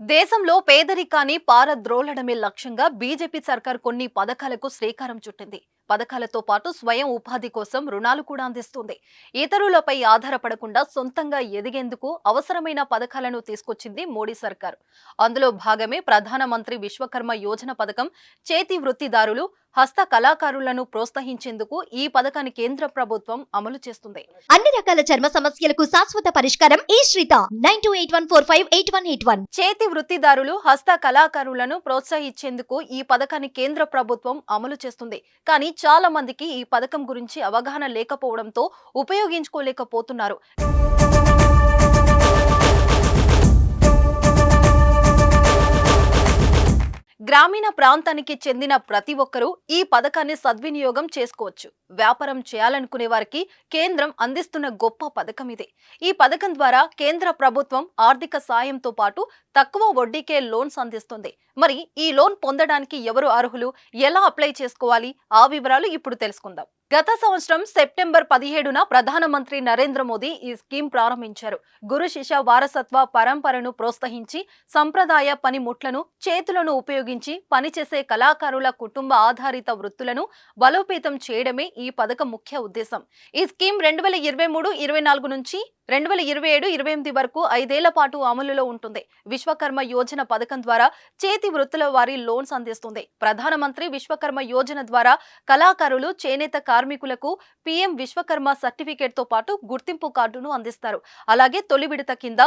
దేశంలో పేదరికాన్ని పారద్రోలడమే లక్ష్యంగా బీజేపీ సర్కార్ కొన్ని పథకాలకు శ్రీకారం చుట్టింది. పథకాలతో పాటు స్వయం ఉపాధి కోసం రుణాలు కూడా అందిస్తుంది. ఇతరులపై ఆధారపడకుండా సొంతంగా ఎదిగేందుకు అవసరమైన పథకాలను తీసుకొచ్చింది మోడీ సర్కార్. అందులో భాగమే ప్రధానమంత్రి విశ్వకర్మ యోజన పథకం చేతి వృత్తిదారులు హస్త కళాకారులను ప్రోత్సహించేందుకు ఈ పథకాన్ని కేంద్ర ప్రభుత్వం అమలు చేస్తుంది. అన్ని రకాల చర్మ సమస్యలకు శాశ్వత పరిష్కారం ఈ శ్రీత. Nine two eight one four five eight one eight one. చేతి వృత్తిదారులు హస్త కళాకారులను ప్రోత్సహించేందుకు ఈ పథకాన్ని కేంద్ర ప్రభుత్వం అమలు చేస్తుంది. కానీ చాలా మందికి ఈ పథకం గురించి అవగాహన లేకపోవడంతో ఉపయోగించుకోలేకపోతున్నారు. గ్రామీణ ప్రాంతానికి చెందిన ప్రతి ఒక్కరూ ఈ పథకాన్ని సద్వినియోగం చేసుకోవచ్చు. వ్యాపారం చేయాలనుకునే వారికి కేంద్రం అందిస్తున్న గొప్ప పథకం ఇది. ఈ పథకం ద్వారా కేంద్ర ప్రభుత్వం ఆర్థిక సాయంతో పాటు తక్కువ వడ్డీకే లోన్స్ అందిస్తుంది. మరి ఈ లోన్ పొందడానికి ఎవరు అర్హులు? ఎలా అప్లై చేసుకోవాలి? ఆ వివరాలు ఇప్పుడు తెలుసుకుందాం. గత సంవత్సరం సెప్టెంబర్ పదిహేడున ప్రధానమంత్రి నరేంద్ర మోదీ ఈ స్కీమ్ ప్రారంభించారు. గురు శిష్య వారసత్వ పరంపరను ప్రోత్సహించి సంప్రదాయ పనిముట్లను చేతులను ఉపయోగించి పనిచేసే కళాకారుల కుటుంబ ఆధారిత వృత్తులను బలోపేతం చేయడమే ఈ పథకం ముఖ్య ఉద్దేశం. ఈ స్కీమ్ రెండు వేల ఇరవై మూడు ఇరవై నాలుగు నుంచి రెండు వేల ఇరవై ఏడు ఇరవై ఎనిమిది వరకు ఐదేళ్ళ పాటు అమలులో ఉంటుంది. విశ్వకర్మ యోజన పథకం ద్వారా చేతి వృత్తుల వారి లోన్స్ అందిస్తుంది. ప్రధానమంత్రి విశ్వకర్మ యోజన ద్వారా కళాకారులు చేనేత కార్మికులకు పీఎం విశ్వకర్మ సర్టిఫికేట్తో పాటు గుర్తింపు కార్డును అందిస్తారు. అలాగే తొలి విడత కింద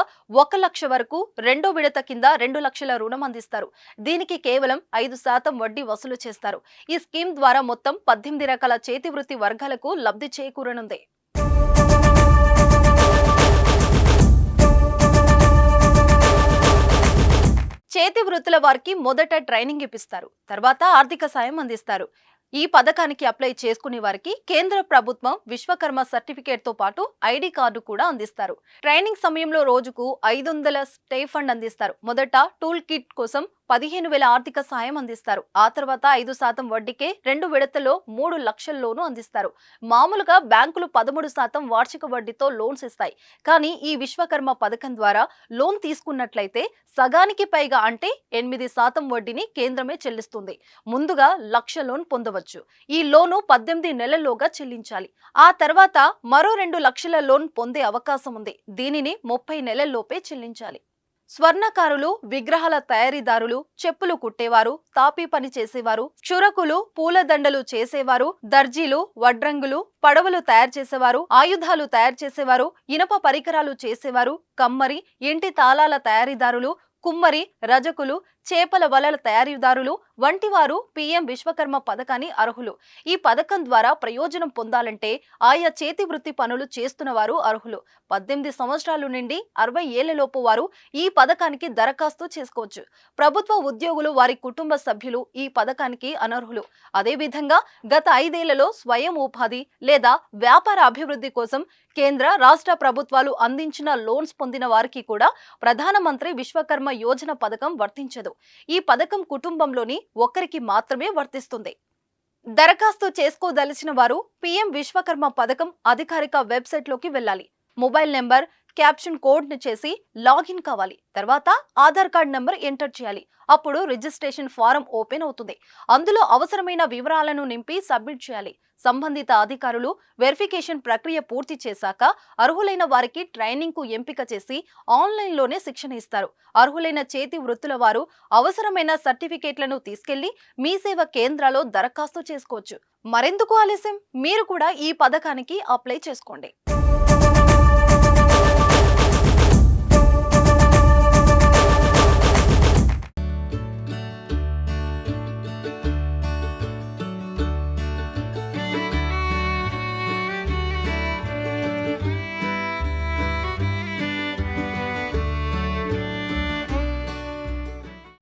ఒక లక్ష వరకు రెండో విడత కింద రెండు లక్షల రుణం అందిస్తారు. దీనికి కేవలం ఐదు శాతం వడ్డీ వసూలు చేస్తారు. ఈ స్కీమ్ ద్వారా మొత్తం పద్దెనిమిది రకాల చేతి వృత్తి వర్గాలకు లబ్ధి చేకూరనుంది. చేతి వృత్తుల వారికి మొదట ట్రైనింగ్ ఇప్పిస్తారు. తర్వాత ఆర్థిక సాయం అందిస్తారు. ఈ పథకానికి అప్లై చేసుకునే వారికి కేంద్ర ప్రభుత్వం విశ్వకర్మ సర్టిఫికేట్తో పాటు ఐడి కార్డు కూడా అందిస్తారు. ట్రైనింగ్ సమయంలో రోజుకు ఐదు వందల స్టే ఫండ్ అందిస్తారు. మొదట టూల్ కిట్ కోసం పదిహేను వేల ఆర్థిక సాయం అందిస్తారు. ఆ తర్వాత ఐదు శాతం వడ్డీకే రెండు విడతలో మూడు లక్షల లోను అందిస్తారు. మామూలుగా బ్యాంకులు పదమూడు శాతం వార్షిక వడ్డీతో లోన్స్ ఇస్తాయి. కానీ ఈ విశ్వకర్మ పథకం ద్వారా లోన్ తీసుకున్నట్లయితే సగానికి పైగా అంటే ఎనిమిది శాతం వడ్డీని కేంద్రమే చెల్లిస్తుంది. ముందుగా లక్ష లోన్ పొందవచ్చు. ఈ లోను పద్దెనిమిది నెలల్లోగా చెల్లించాలి. ఆ తర్వాత మరో రెండు లక్షల లోన్ పొందే అవకాశం ఉంది. దీనిని ముప్పై నెలల్లోపే చెల్లించాలి. స్వర్ణకారులు విగ్రహాల తయారీదారులు చెప్పులు కుట్టేవారు తాపీ పని చేసేవారు క్షురకులు పూలదండలు చేసేవారు దర్జీలు వడ్రంగులు పడవలు తయారు చేసేవారు ఆయుధాలు తయారు చేసేవారు ఇనప పరికరాలు చేసేవారు కమ్మరి ఇంటి తాళాల తయారీదారులు కుమ్మరి రజకులు చేపల వలల తయారీదారులు వంటివారు పీఎం విశ్వకర్మ పథకాన్ని అర్హులు. ఈ పథకం ద్వారా ప్రయోజనం పొందాలంటే ఆయా చేతి వృత్తి పనులు చేస్తున్న వారు అర్హులు. పద్దెనిమిది సంవత్సరాల నుండి అరవై ఏళ్ళలోపు వారు ఈ పథకానికి దరఖాస్తు చేసుకోవచ్చు. ప్రభుత్వ ఉద్యోగులు వారి కుటుంబ సభ్యులు ఈ పథకానికి అనర్హులు. అదేవిధంగా గత ఐదేళ్ళలో స్వయం ఉపాధి లేదా వ్యాపార అభివృద్ధి కోసం కేంద్ర రాష్ట్ర ప్రభుత్వాలు అందించిన లోన్స్ పొందిన వారికి కూడా ప్రధానమంత్రి విశ్వకర్మ యోజన పథకం వర్తించదు. ఈ పథకం కుటుంబంలోని ఒక్కరికి మాత్రమే వర్తిస్తుంది. దరఖాస్తు చేసుకోదలిచిన వారు పీఎం విశ్వకర్మ పథకం అధికారిక వెబ్సైట్లోకి వెళ్ళాలి. మొబైల్ నెంబర్ క్యాప్షన్ కోడ్ను చేసి లాగిన్ కావాలి. తర్వాత ఆధార్ కార్డ్ నెంబర్ ఎంటర్ చేయాలి. అప్పుడు రిజిస్ట్రేషన్ ఫారం ఓపెన్ అవుతుంది. అందులో అవసరమైన వివరాలను నింపి సబ్మిట్ చేయాలి. సంబంధిత అధికారులు వెరిఫికేషన్ ప్రక్రియ పూర్తి చేశాక అర్హులైన వారికి ట్రైనింగ్కు ఎంపిక చేసి ఆన్లైన్లోనే శిక్షణ ఇస్తారు. అర్హులైన చేతి వృత్తుల వారు అవసరమైన సర్టిఫికేట్లను తీసుకెళ్ళి మీ సేవ కేంద్రాల్లో దరఖాస్తు చేసుకోవచ్చు. మరెందుకు ఆలస్యం? మీరు కూడా ఈ పథకానికి అప్లై చేసుకోండి.